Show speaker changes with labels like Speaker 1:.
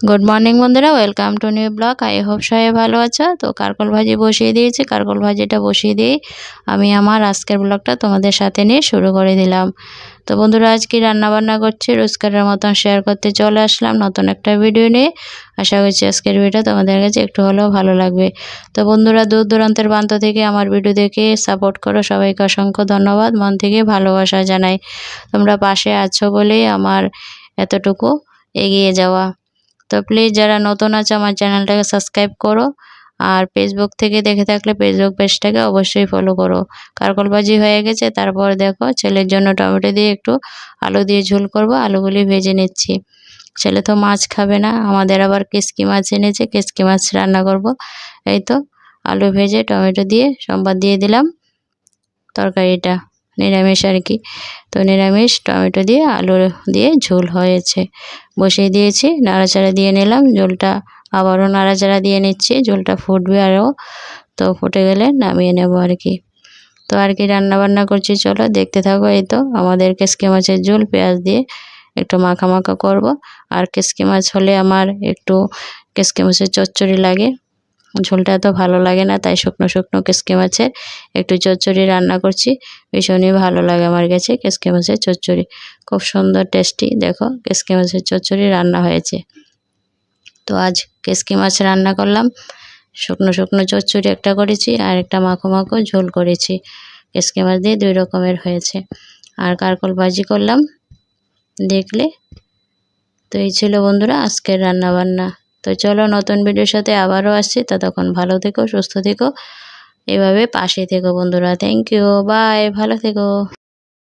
Speaker 1: Good morning বন্ধুরা। Welcome to new blog I hope সবাই ভালো আছো। তো কারকল ভাজি বসিয়ে দিয়েছি। কারকল ভাজিটা বসিয়ে দিয়ে আমি আমার আজকের ব্লগটা তোমাদের সাথে নিয়ে শুরু করে দিলাম। তো বন্ধুরা, আজকে রান্নাবান্না করছি। রোজকারের মতন শেয়ার করতে চলে আসলাম নতুন একটা ভিডিও নিয়ে। আশা করছি আজকের ভিডিও তোমাদের কাছে একটু হলেও ভালো লাগবে। তো বন্ধুরা, দূর দূরান্তের প্রান্ত থেকে আমার ভিডিও দেখে সাপোর্ট করো। সবাইকে অসংখ্য ধন্যবাদ। মন থেকে ভালোবাসা জানাই। তোমরা পাশে আছো বলেই আমার এতটুকু এগিয়ে যাওয়া। তো প্লিজ যারা নতুন আছে আমার চ্যানেলটাকে সাবস্ক্রাইব করো। আর ফেসবুক থেকে দেখে থাকলে ফেসবুক পেজটাকে অবশ্যই ফলো করো। কারকলবাজি হয়ে গেছে, তারপর দেখো ছেলের জন্য টমেটো দিয়ে একটু আলু দিয়ে ঝোল করব, আলুগুলি ভেজে নিচ্ছি। ছেলে তো মাছ খাবে না, আমাদের আবার কেসকি মাছ এনেছে কেসকি মাছ রান্না করব। এই তো, আলু ভেজে টমেটো দিয়ে সম্বাদ দিয়ে দিলাম তরকারিটা। নিরামিষ আর কি। তো নিরামিষ, টমেটো দিয়ে, আলু দিয়ে ঝোল হয়েছে। বসিয়ে দিয়েছি, নাড়াচাড়া দিয়ে নিলাম। ঝোলটা আবারও নাড়াচাড়া দিয়ে নিচ্ছি। ঝোলটা ফুটবে আরও। তো ফুটে গেলে নামিয়ে নেব আর কি। তো আর কি রান্না বান্না করছি, চলো দেখতে থাকো এই তো। আমাদের কেসকে মাছের ঝোল, পেঁয়াজ দিয়ে একটু মাখা মাখা করব। আর কেসকে মাছ হলে আমার একটু কেসকে মাছের চচ্চড়ি লাগে। ঝোলটা এত ভালো লাগে না, তাই শুকনো শুকনো কেসকে মাছের একটু চচ্চড়ি রান্না করছি। ভীষণই ভালো লাগে আমার কাছে কেসকে মাছের চচ্চড়ি। খুব সুন্দর টেস্টি, দেখো কেসকে মাছের চচ্চড়ি রান্না হয়েছে। তো আজ কেসকি মাছ রান্না করলাম। শুকনো শুকনো চচ্চড়ি একটা করেছি আর একটা মাখো মাখো ঝোল করেছি। কেসকি মাছ দিয়ে দুই রকমের হয়েছে। আর কারকল ভাজি করলাম। দেখলে তো এই ছিল বন্ধুরা আজকের রান্না বান্না তো চলো নতুন ভিডিওর সাথে আবারও আসছি। ততক্ষণ ভালো থেকো, সুস্থ থেকো। এভাবে পাশে থেকো বন্ধুরা। থ্যাংক ইউ বাই ভালো থেকো।